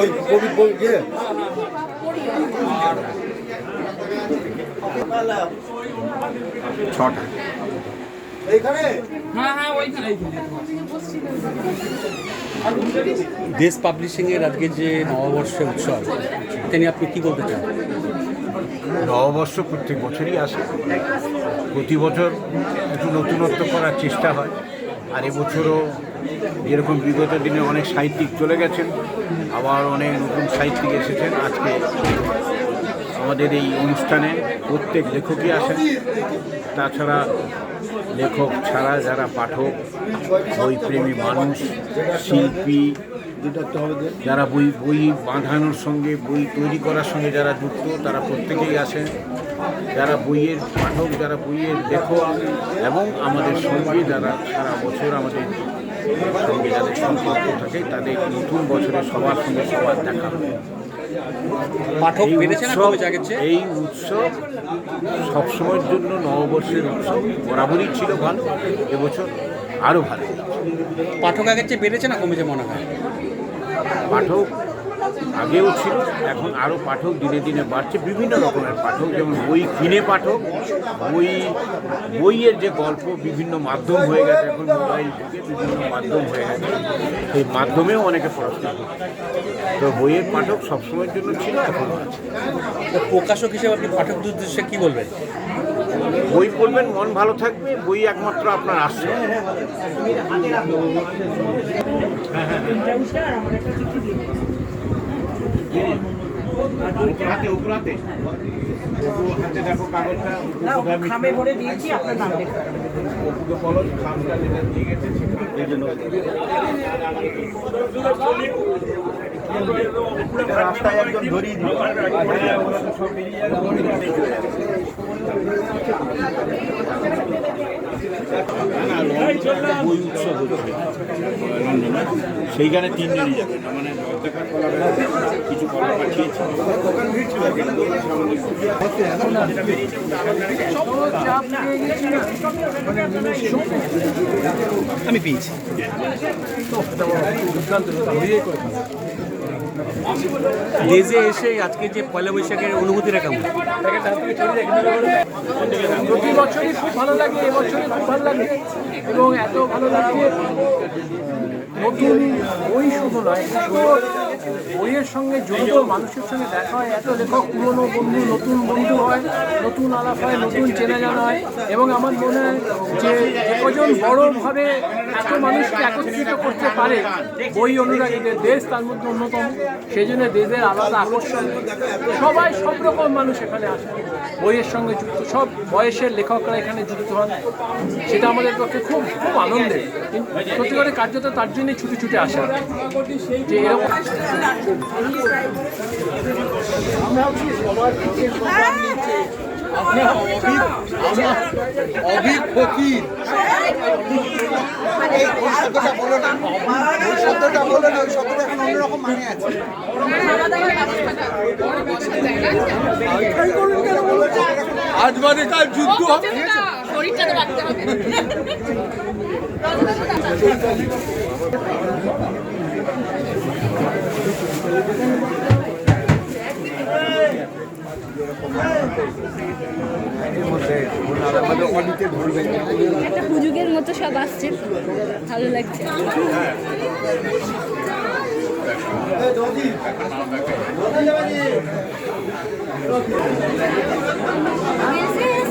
ওই কোভিড বই গিয়ে ছটা। এইখানে? দেশ পাবলিশিংয়ের আজকে যে নববর্ষের উৎসব তিনি আপনি কি বলতে চান? নববর্ষ প্রত্যেক বছরই আসে। প্রতি বছর একটু নতুনত্ব করার চেষ্টা হয়। আর এবছরও যেরকম বিগত দিনে অনেক সাহিত্যিক চলে গেছেন আবার অনেক নতুন সাহিত্যিক এসেছেন। আজকে আমাদের এই অনুষ্ঠানে প্রত্যেক লেখকই আসেন। তাছাড়া লেখক ছাড়া যারা পাঠক, বইপ্রেমী মানুষ, শিল্পী, যারা বই বই বাঁধানোর সঙ্গে, বই তৈরি করার সঙ্গে যারা যুক্ত, তারা প্রত্যেকেই আসেন যারা বইয়ের পাঠক, যারা বইয়ের লেখক এবং আমাদের সঙ্গে যারা সারা বছর আমাদের সঙ্গে যাদের সম্পর্ক থাকে, তাদের নতুন বছরে সবার সঙ্গে সবার দেখা হবে পাঠক এই উৎসব সবসময়ের জন্য নববর্ষের উৎসব বরাবরই ছিল ভালো এবছর আরও ভালো। পাঠক আগের চেয়ে বেড়েছে না কমেছে মনে হয়? পাঠক আগেও ছিল এখন আরও পাঠক দিনে দিনে বাড়ছে বিভিন্ন রকমের পাঠক যেমন বই কিনে পাঠক বই বইয়ের যে গল্প বিভিন্ন মাধ্যম হয়ে গেছে এখন মোবাইল থেকে বিভিন্ন মাধ্যম হয়ে গেছে সেই মাধ্যমেও অনেকে পড়াশোনা করছে। তো বইয়ের পাঠক সবসময়ের জন্য ছিল এখনও আছে। তো প্রকাশক হিসেবে আপনি পাঠকদের উদ্দেশ্যে কি বলবেন? বই পড়বেন মন ভালো থাকবে বই একমাত্র আপনার আশ্রয়। উপরাতে উপরাতে। হাতে দেখো কাগজটা খামে ভরে দিয়েছি আপনার নাম লেখা। কলম খামটা যেটা দিয়ে গেছে রাস্তায় একজন ধরিয়ে দিল। বই উৎসব হচ্ছে লন্ডনে সেইখানে তিনজনই যাবে না মানে কিছু কলা পাঠিয়েছে আমি পেয়েছি দেশে এসে আজকে যে পয়লা বৈশাখের অনুভূতিটা কেমন? প্রতি বছরই খুব ভালো লাগে এবছরই খুব ভালো লাগে। এবং এত ভালো লাগছে, নতুন বই শুধু নয় বইয়ের সঙ্গে জড়িত, মানুষের সঙ্গে দেখা হয়, এত লেখক পুরনো বন্ধু, নতুন বন্ধু হয়, নতুন আলাপ হয়, নতুন চেনা জানা হয়। এবং আমার মনে হয় যে কজন বড়ভাবে এত মানুষকে একত্রিত করতে পারে? বই অনুরাগীদের দেশ তার মধ্যে অন্যতম। সেই জন্য দেশের আলাদা আকর্ষণ। সবাই সব রকম মানুষ এখানে আসে। বইয়ের সঙ্গে যুক্ত। সব বয়সের লেখকরা এখানে যুক্ত হন। সেটা আমাদের পক্ষে খুব খুব আনন্দের। কিন্তু সত্যি করে কার্যত তার জন্যই ছুটে ছুটে আসা। যে এরকম আমরা সবার নিচে। অভিক ফকির শব্দটা ওই শব্দটা বলো না ওই শব্দটা এখন অন্যরকম মানে আছে। আজ বাদে কাল যুদ্ধ হবে। শরীরটা তো একটা হুজুগের মতো সব আসছে। ভালো লাগছে। এই